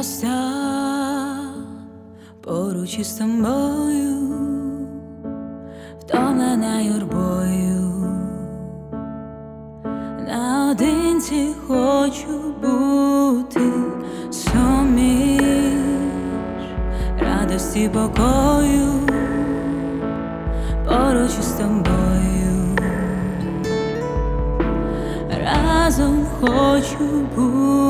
Остав поруч із тобою, втомлена юрбою, наодинці хочу бути суміш радості покою, поруч із тобою, разом хочу бути.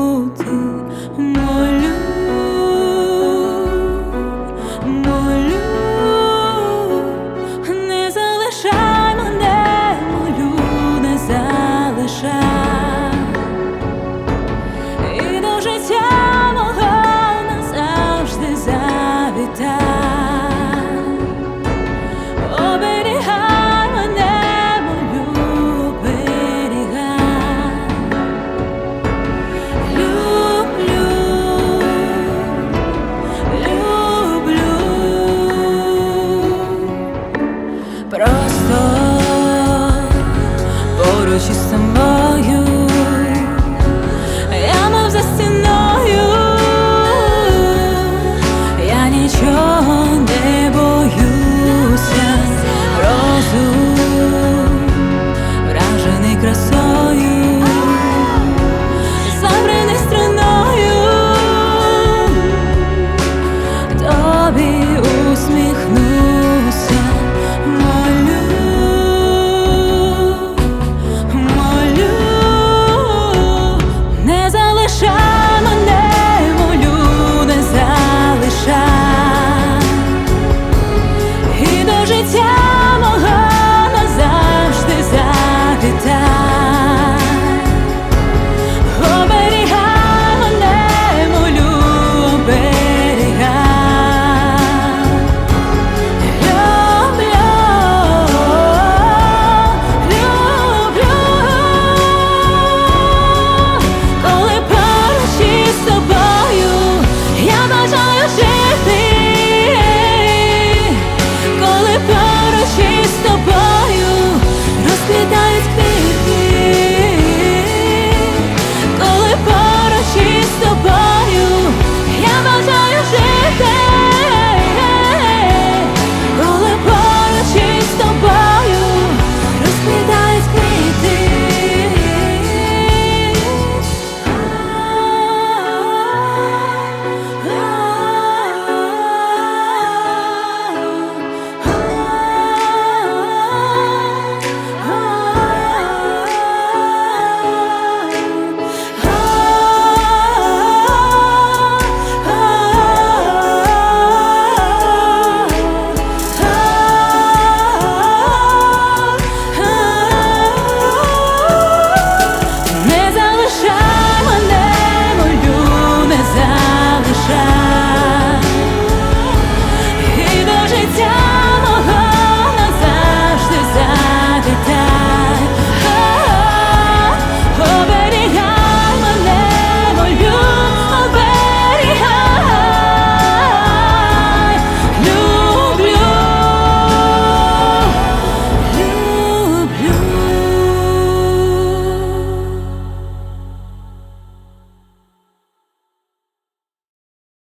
She's you some